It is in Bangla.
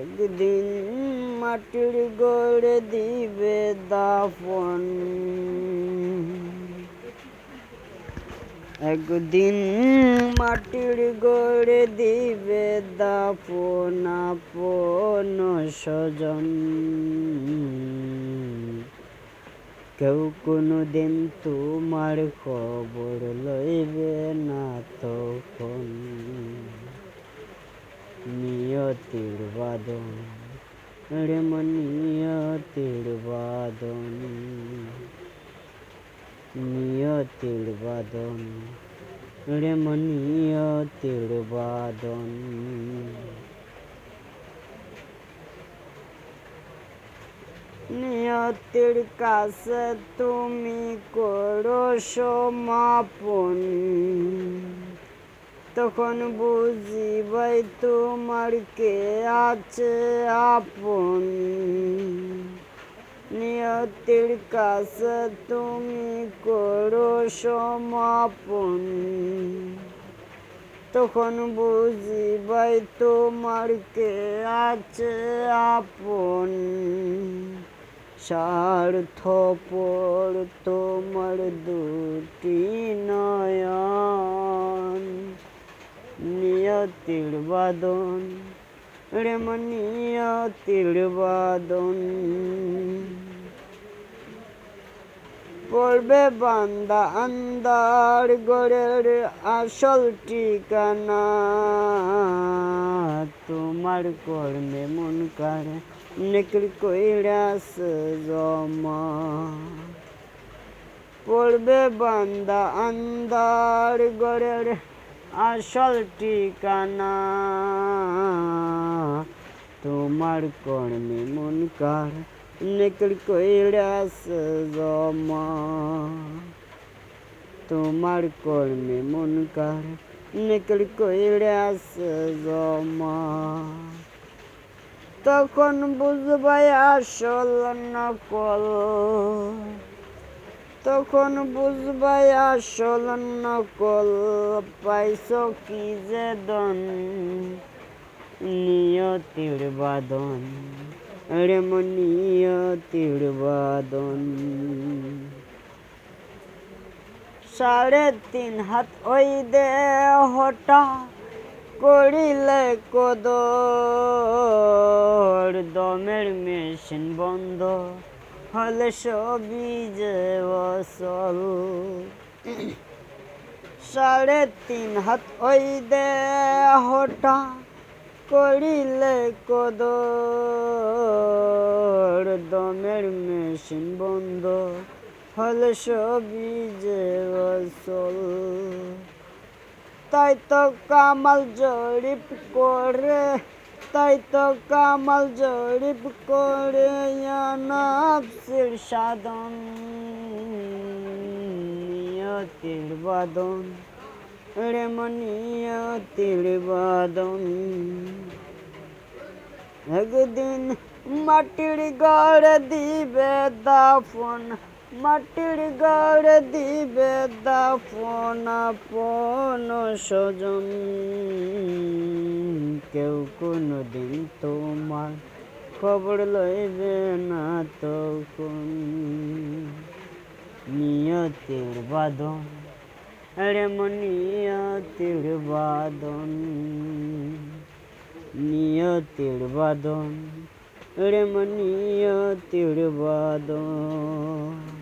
একদিন মাটির গড়ে দিবে দাফন। একদিন মাটির গড়ে দিবে দাফন আপন স্বজন। কেউ কোনো দিন তোমার খবর লইবে না তখন। নিয়তির বাদন রে নিয়তির বাদন নিয়তির বাদন রে নিয়তির বাদন নিয়তির কাছে তুমি করো সমাপন। তখন বুঝিবাই তোমার কে আছে আপন। নিয়তির কাছে তুমি করো সমাপন। তখন বুঝিবাই তোমার কে আছে আপন। স্বার্থপর তোমার দুটি নয়ন। নিয়তির বাদন রে নিয়তির বাদন পড়বে বান্দা আন্দার গড়ের আসল ঠিকানা। তোমার কর্মে মন কার নেকড় কইরাস জমা। পড়বে বান্দা আন্দার গড়ের আসল ঠিকানা। তোমার কর্মে মন কার নেকড় কইরাস জমা। তোমার কর্মে মন কার নেকড় কইরাস জমা। তখন বুঝবাই আসল নকল। তখন বুঝবাই আসল নকল, পাইছ কি যে দন? নিয়তির বাদন, রে মন নিয়তির বাদন। সাড়ে তিন হাত ওই দে হটা করিলে কদর, দমের মেশিন বন্ধ। হলে সবই যে অসল সাড়ে তিন হাত ওই দে হটা করিলে কদর। দমের মেশিন বন্ধ হলে সবই যে অসল তাই তো কামাল জরিপ করে তাই তো কামাল জরিপ করে নাফসির সাধন নিয়তির বাদন, রে মনিয়তির বাদন। একদিন মাটির গড় দিবে দাফন মাটির গড় দিবে দাফন আপন স্বজন কেউ কোনো দিন তোমার খবর লইবে না তখন। নিয়তির বাদন রে মনিয়তির বাদন নিয়তির বাদন রে মনিয়তির বাদন